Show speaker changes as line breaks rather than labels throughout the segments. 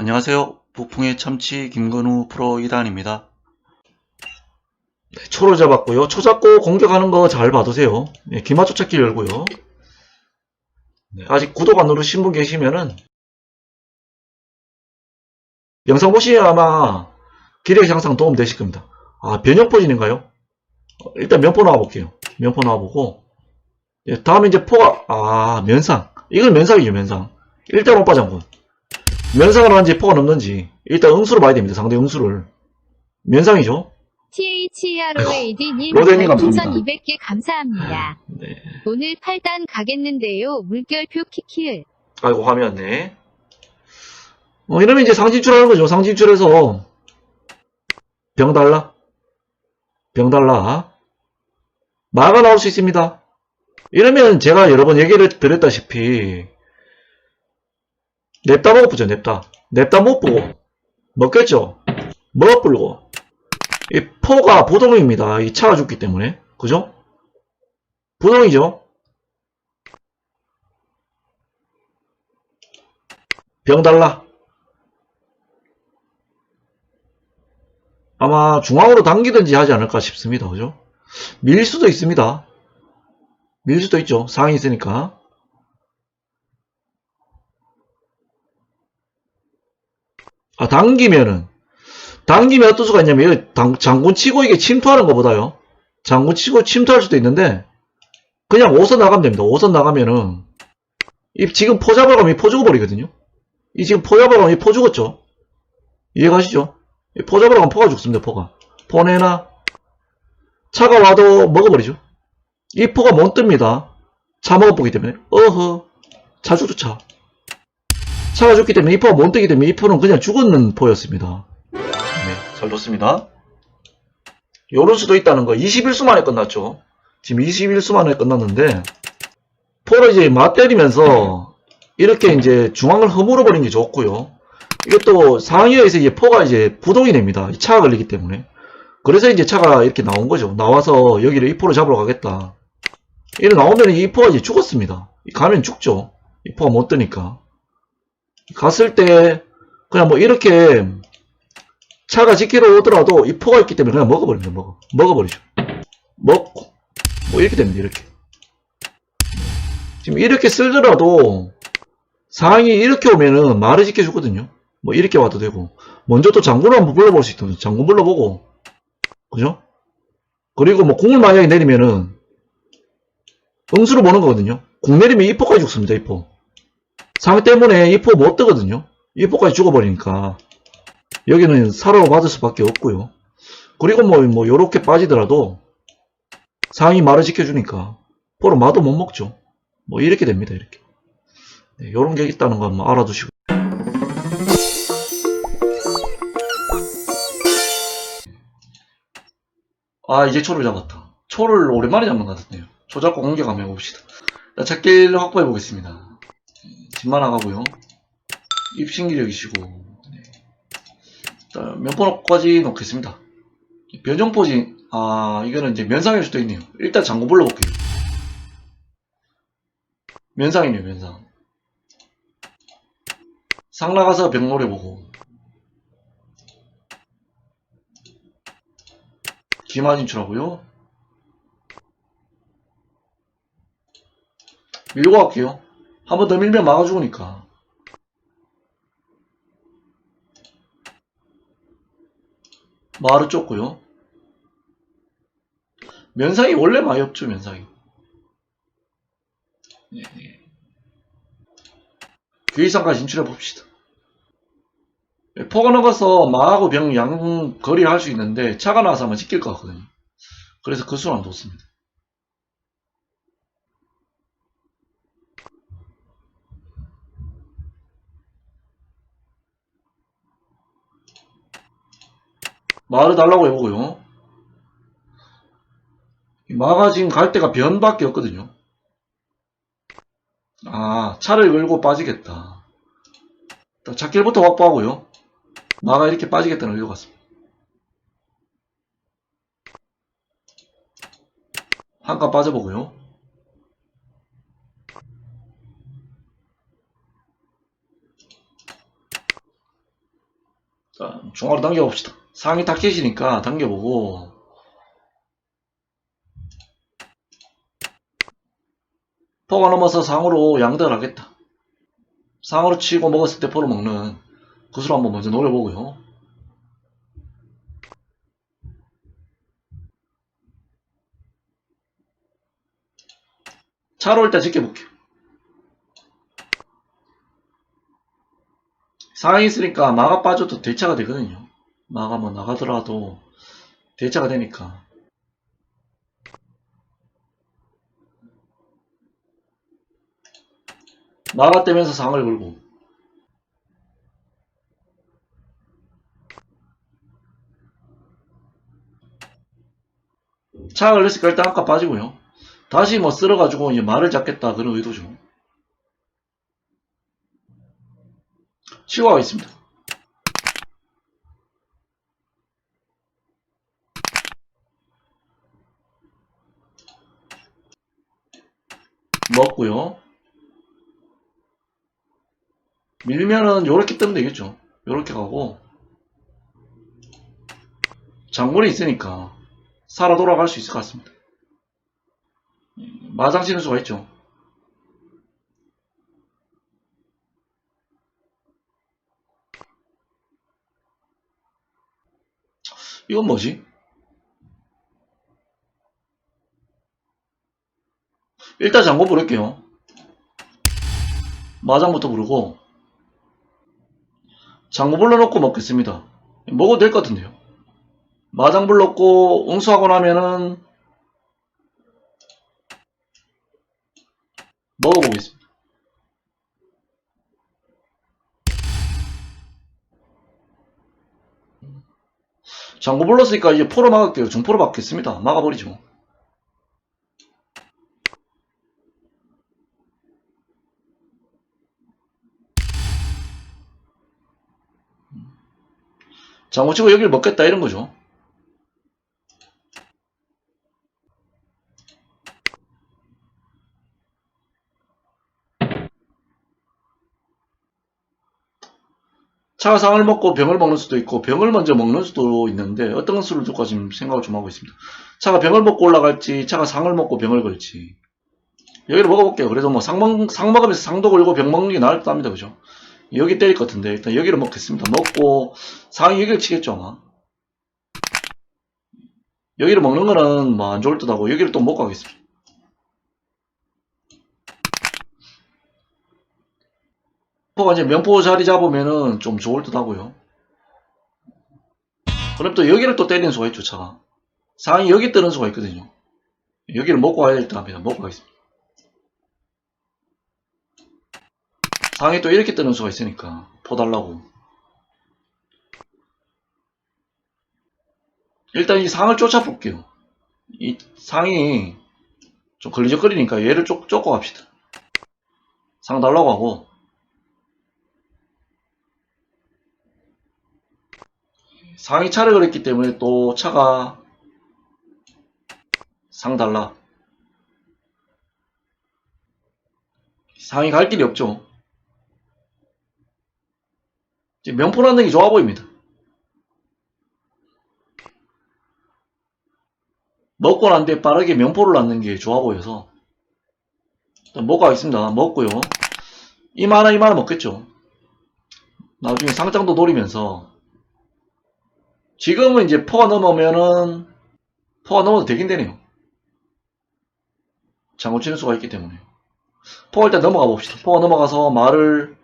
안녕하세요. 북풍의 참치 김건우 프로 2단입니다.
네, 초를 잡았고요. 초 잡고 공격하는 거 잘 봐두세요. 네, 기마초 찾기 열고요. 네, 아직 구독 안 누르신 분 계시면은 영상 보시면 아마 기력 향상 도움 되실 겁니다. 아, 변형 포진인가요? 어, 일단 면포 나와볼게요. 면포 나와보고 예, 다음에 이제 포가 아 면상 이건 면상이죠 면상 일단 오빠 장군 면상을 하는지 포가 넘는지 일단 응수를 봐야 됩니다. 상대 응수를 면상이죠.
THROAD님
로데님
별풍선
감사합니다.
200개 감사합니다.
네.
오늘 8단 가겠는데요. 물결표 키킬.
아이고 화면 네. 어, 이러면 이제 상진출하는 거죠. 상진출해서 병 달라. 병 달라. 마가 나올 수 있습니다. 이러면 제가 여러 번 얘기를 드렸다시피 냅다 먹어보죠. 냅다. 냅다 못 보고 먹겠죠. 먹어 불고 이 포가 부동입니다. 이 차가 죽기 때문에 그죠? 부동이죠. 병 달라. 아마 중앙으로 당기든지 하지 않을까 싶습니다. 그죠? 밀 수도 있습니다. 밀 수도 있죠. 상이 있으니까. 아, 당기면은. 당기면 어떤 수가 있냐면, 당- 장군 치고 이게 침투하는 것보다요. 장군 치고 침투할 수도 있는데, 그냥 5선 나가면 됩니다. 5선 나가면은, 이 지금 포 잡으러 가면 포 죽어버리거든요. 이 지금 포 잡으러 가면 이포 죽었죠? 이해가시죠? 이포 잡으러 가면 포가 죽습니다, 포가. 포내나 차가 와도 먹어버리죠. 이 포가 못 뜹니다. 차 먹어보기 때문에. 어허. 차 죽죠, 차. 차가 죽기 때문에 이 포가 못 뜨기 때문에 이 포는 그냥 죽었는 포였습니다. 네, 잘 좋습니다. 요런 수도 있다는 거. 21수 만에 끝났죠. 지금 21수 만에 끝났는데, 포를 이제 맞때리면서, 이렇게 이제 중앙을 허물어 버리는 게 좋고요. 또 상위에서 이제 포가 이제 부동이 됩니다. 이 차가 걸리기 때문에. 그래서 이제 차가 이렇게 나온 거죠. 나와서 여기를 이 포를 잡으러 가겠다. 이래 나오면 이 포가 이제 죽었습니다. 가면 죽죠. 이 포가 못 뜨니까. 갔을 때 그냥 뭐 이렇게 차가 지키러 오더라도 이 포가 있기 때문에 그냥 먹어버립니다. 먹어. 먹어버리죠. 먹고 뭐 이렇게 됩니다. 이렇게. 지금 이렇게 쓸더라도 상황이 이렇게 오면은 말을 지켜주거든요. 뭐 이렇게 와도 되고 먼저 또 장군을 한번 불러볼 수 있거든요. 장군 불러보고 그죠? 그리고 뭐 공을 만약에 내리면은 응수로 보는 거거든요. 공 내리면 이포까지 죽습니다. 이포 상위 때문에 이포 못 뜨거든요. 이포까지 죽어버리니까 여기는 사로로 받을 수밖에 없고요. 그리고 뭐, 뭐 요렇게 빠지더라도 상위 말을 지켜주니까 포로 마도 못 먹죠. 뭐 이렇게 됩니다. 이렇게 네, 요런 게 있다는 거 한번 알아두시고. 아, 이제 초를 잡았다. 초를 오랜만에 잡는 것 같네요. 초 잡고 공격 한번 해봅시다. 자, 찾기를 확보해 보겠습니다. 집만 나가고요. 입신기력이시고, 네. 면포까지 놓겠습니다. 변정포지, 아, 이거는 이제 면상일 수도 있네요. 일단 장고 불러볼게요. 면상이네요, 면상. 상 나가서 병 노려보고 기마 진출하고요 밀고 갈게요 한 번 더 밀면 막아 죽으니까 마을을 쫓고요 면상이 원래 많이 없죠 면상이 예, 예. 귀의상까지 진출해 봅시다 포가 나가서 마하고 병 양 거리 할 수 있는데 차가 나와서 아마 지킬 것 같거든요. 그래서 그 수는 안 뒀습니다. 마를 달라고 해보고요. 이 마가 지금 갈 데가 변밖에 없거든요. 아, 차를 걸고 빠지겠다. 일단 작길부터 확보하고요. 마가 이렇게 빠지겠다는 의도가 같습니다. 한칸 빠져보고요. 자, 중앙으로 당겨봅시다. 상위 타켓이니까 당겨보고 포가 넘어서 상으로 양득을 하겠다. 상으로 치고 먹었을 때 포를 먹는 구슬 한번 먼저 노려보고요. 차로 일단 지켜볼게요. 상이 있으니까 마가 빠져도 대차가 되거든요. 뭐 나가더라도 대차가 되니까. 마가 떼면서 상을 걸고. 차가 걸렸으니까 일단 아까 빠지고요. 다시 뭐 쓸어가지고 이제 말을 잡겠다 그런 의도죠. 치고 가겠습니다. 먹고요. 밀면은 요렇게 뜨면 되겠죠. 요렇게 가고 장군이 있으니까 살아 돌아갈 수 있을 것 같습니다. 마장 치는 수가 있죠. 이건 뭐지? 일단 장고 부를게요. 마장부터 부르고 장고 불러놓고 먹겠습니다. 먹어도 될 것 같은데요. 마장 불렀고 응수하고 나면은 먹어보겠습니다. 장고 불렀으니까 이제 포로 막을게요. 중포로 막겠습니다. 막아버리죠. 장고 치고 여기를 먹겠다 이런 거죠. 차가 상을 먹고 병을 먹는 수도 있고 병을 먼저 먹는 수도 있는데 어떤 수를 둘까 지금 생각을 좀 하고 있습니다. 차가 병을 먹고 올라갈지 차가 상을 먹고 병을 걸지 여기를 먹어볼게요. 그래도 뭐 상, 먹, 상 먹으면서 상도 걸고 병 먹는 게 나을 듯 합니다. 그죠? 여기 때릴 것 같은데 일단 여기를 먹겠습니다. 먹고 상이 여기를 치겠죠 아마. 여기를 먹는 거는 뭐 안 좋을 듯 하고 여기를 또 먹고 가겠습니다. 포가 이제 면포 자리 잡으면은 좀 좋을 듯 하고요. 그럼 또 여기를 또 때리는 수가 있죠, 차가. 상이 여기 뜨는 수가 있거든요. 여기를 먹고 가야 될 듯 합니다. 먹고 가겠습니다. 상이 또 이렇게 뜨는 수가 있으니까, 포 달라고. 일단 이 상을 쫓아볼게요. 이 상이 좀 걸리적거리니까 얘를 쫓, 쫓고 갑시다. 상 달라고 하고, 상이 차를 걸었기 때문에 또 차가 상 달라. 상이 갈 길이 없죠. 이제 명포 넣는 게 좋아 보입니다. 먹고 난 뒤에 빠르게 명포를 넣는 게 좋아 보여서 먹고 가겠습니다. 먹고요. 이마 하나 먹겠죠. 나중에 상장도 노리면서 지금은 이제 포가 넘으면은 포가 넘어도 되긴 되네요. 장구 치는 수가 있기 때문에 포가 일단 넘어가 봅시다. 포가 넘어가서 말을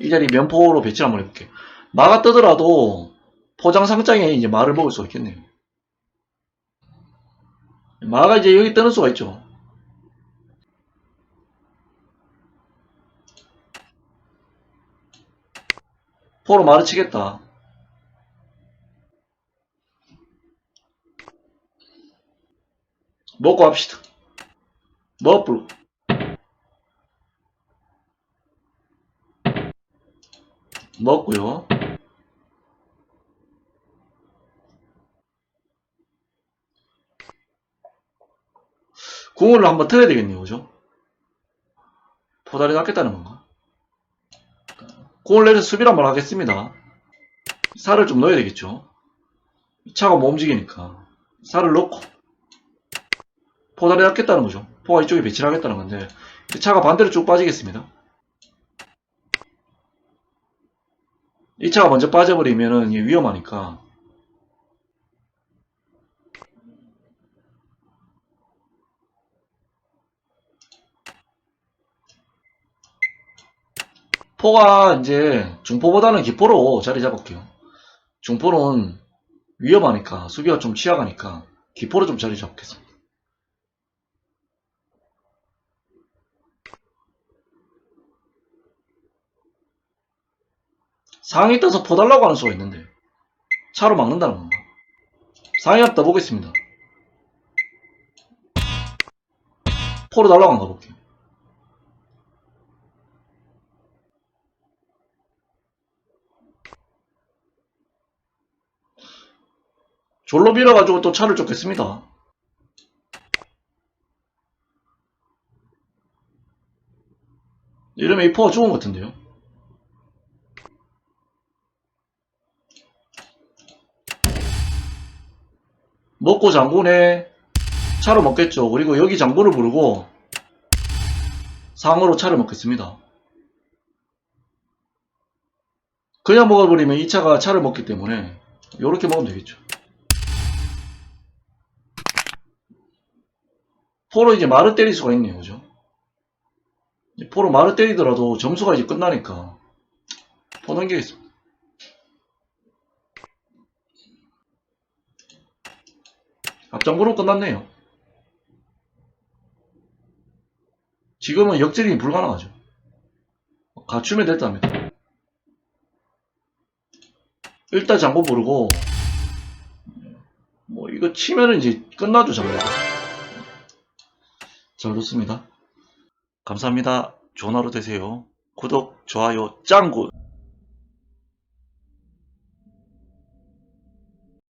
이 자리 면포로 배치를 한번 해볼게요. 마가 뜨더라도 포장 상장에 이제 말을 먹을 수가 있겠네요. 마가 이제 여기 뜨는 수가 있죠. 포로 말을 치겠다. 먹고 합시다. 먹불. 먹고요. 궁을 한번 틀어야 되겠네요. 그죠? 포다리 낚겠다는 건가? 궁을 내려서 수비를 한번 하겠습니다. 살을 좀 넣어야 되겠죠. 차가 못 움직이니까. 살을 넣고, 포다리 닫겠다는 거죠. 포가 이쪽에 배치를 하겠다는 건데, 그 차가 반대로 쭉 빠지겠습니다. 이 차가 먼저 빠져버리면은 이게 위험하니까, 포가 이제 중포보다는 기포로 자리 잡을게요. 중포는 위험하니까 수비가 좀 취약하니까 기포로 좀 자리 잡겠습니다. 상위 떠서 포 달라고 하는 수가 있는데 차로 막는다는 건가? 상위 앞 떠보겠습니다. 포로 달라고 한가 볼게요. 졸로 밀어가지고 또 차를 쫓겠습니다. 이러면 이 포가 죽은 것 같은데요? 먹고 장군에 차로 먹겠죠. 그리고 여기 장군을 부르고 상으로 차를 먹겠습니다. 그냥 먹어버리면 이 차가 차를 먹기 때문에 이렇게 먹으면 되겠죠. 포로 이제 말을 때릴 수가 있네요. 그죠? 포로 말을 때리더라도 점수가 이제 끝나니까 포 넘기겠습니다. 앞장구로 끝났네요. 지금은 역전이 불가능하죠. 갖추면 됐답니다. 일단 장고 부르고 뭐 이거 치면은 이제 끝나죠 장고. 잘 좋습니다.
감사합니다. 좋은 하루 되세요. 구독, 좋아요, 짱구!